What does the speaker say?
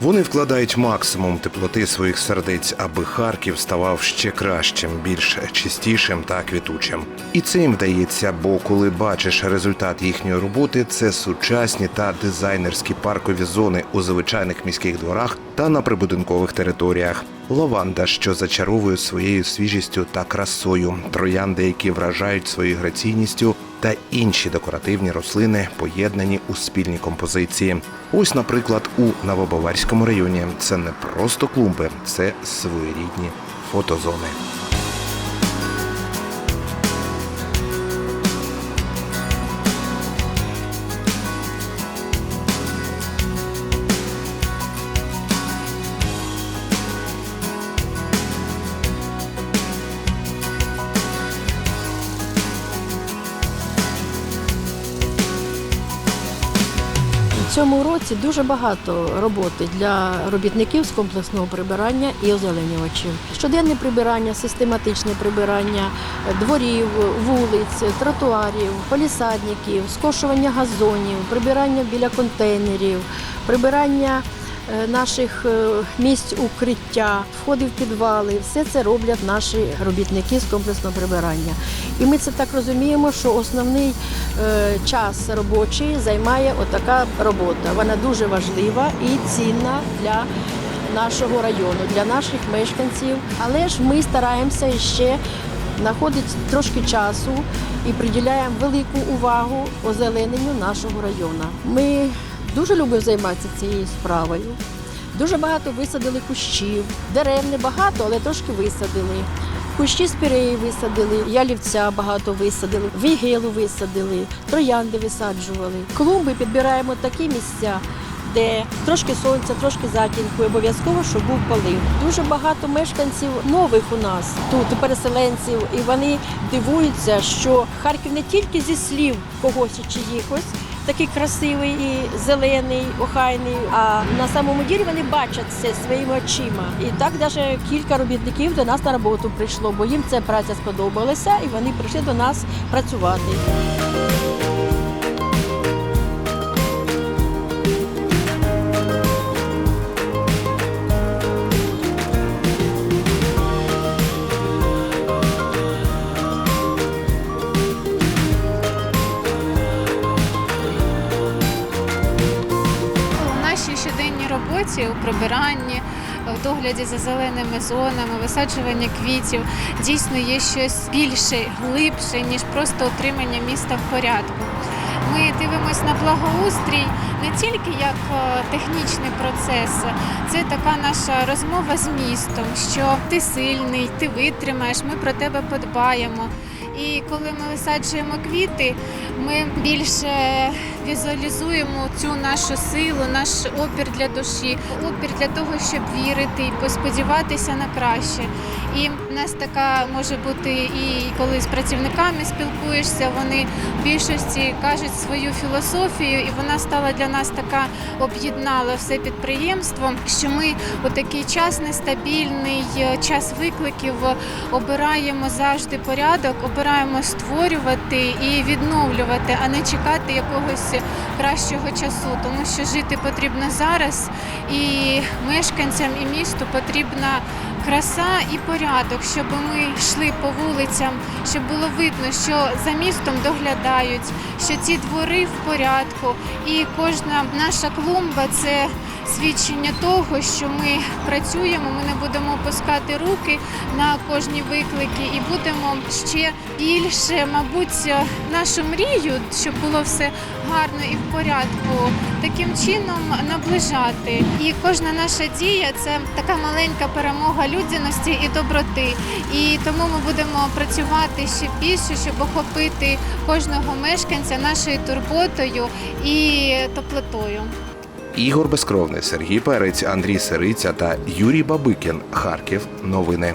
Вони вкладають максимум теплоти своїх сердець, аби Харків ставав ще кращим, більш чистішим та квітучим. І це їм вдається, бо коли бачиш результат їхньої роботи, це сучасні та дизайнерські паркові зони у звичайних міських дворах та на прибудинкових територіях. Лаванда, що зачаровує своєю свіжістю та красою, троянди, які вражають своєю граційністю, та інші декоративні рослини, поєднані у спільні композиції. Ось, наприклад, у Новобаварському районі це не просто клумби, це своєрідні фотозони. Цьому році дуже багато роботи для робітників з комплексного прибирання і озеленювачів. Щоденне прибирання, систематичне прибирання дворів, вулиць, тротуарів, полісадників, скошування газонів, прибирання біля контейнерів, прибирання наших е, місць укриття, входи в підвали. Все це роблять наші робітники з комплексного прибирання. І ми це так розуміємо, що основний е, час робочий займає отака робота. Вона дуже важлива і цінна для нашого району, для наших мешканців. Але ж ми стараємося ще знаходити трошки часу і приділяємо велику увагу озелененню нашого району. Ми дуже любимо займатися цією справою. Дуже багато висадили кущів. Дерев не багато, але трошки висадили. Кущі спіреї висадили, ялівця багато висадили, вігелу висадили, троянди висаджували. Клумби підбираємо такі місця, де трошки сонця, трошки затінку, обов'язково, щоб був полив. Дуже багато мешканців нових у нас тут, переселенців, і вони дивуються, що Харків не тільки зі слів когось чи чиїхось, такий красивий і зелений, охайний. А на самому ділі вони бачать це своїми очима. І так навіть кілька робітників до нас на роботу прийшло, бо їм ця праця сподобалася, і вони прийшли до нас працювати. Нашій роботі у прибиранні, у догляді за зеленими зонами, висаджування квітів дійсно є щось більше, глибше, ніж просто отримання міста в порядку. Ми дивимося на благоустрій не тільки як е, технічний процес, це така наша розмова з містом, що ти сильний, ти витримаєш, ми про тебе подбаємо. І коли ми висаджуємо квіти, ми більше візуалізуємо цю нашу силу, наш опір для душі, опір для того, щоб вірити і посподіватися на краще. І в нас така може бути і коли з працівниками спілкуєшся, вони в більшості кажуть свою філософію, і вона стала для нас така об'єднала все підприємство, що ми у такий час нестабільний, е, час викликів обираємо завжди порядок, обираємо створювати і відновлювати, а не чекати якогось кращого часу, тому що жити потрібно зараз, і мешканцям і місту потрібна краса і порядок, щоб ми йшли по вулицям, щоб було видно, що за містом доглядають, що ці двори в порядку, і кожна наша клумба це свідчення того, що ми працюємо, ми не будемо опускати руки на кожні виклики і будемо ще більше, мабуть, нашу мрію, щоб було все гарно і в порядку, таким чином наближати. І кожна наша дія це така маленька перемога людяності і доброти. І тому ми будемо працювати ще більше, щоб охопити кожного мешканця нашою турботою і теплотою. Ігор Безкровний, Сергій Перець, Андрій Сириця та Юрій Бабикін. Харків. Новини.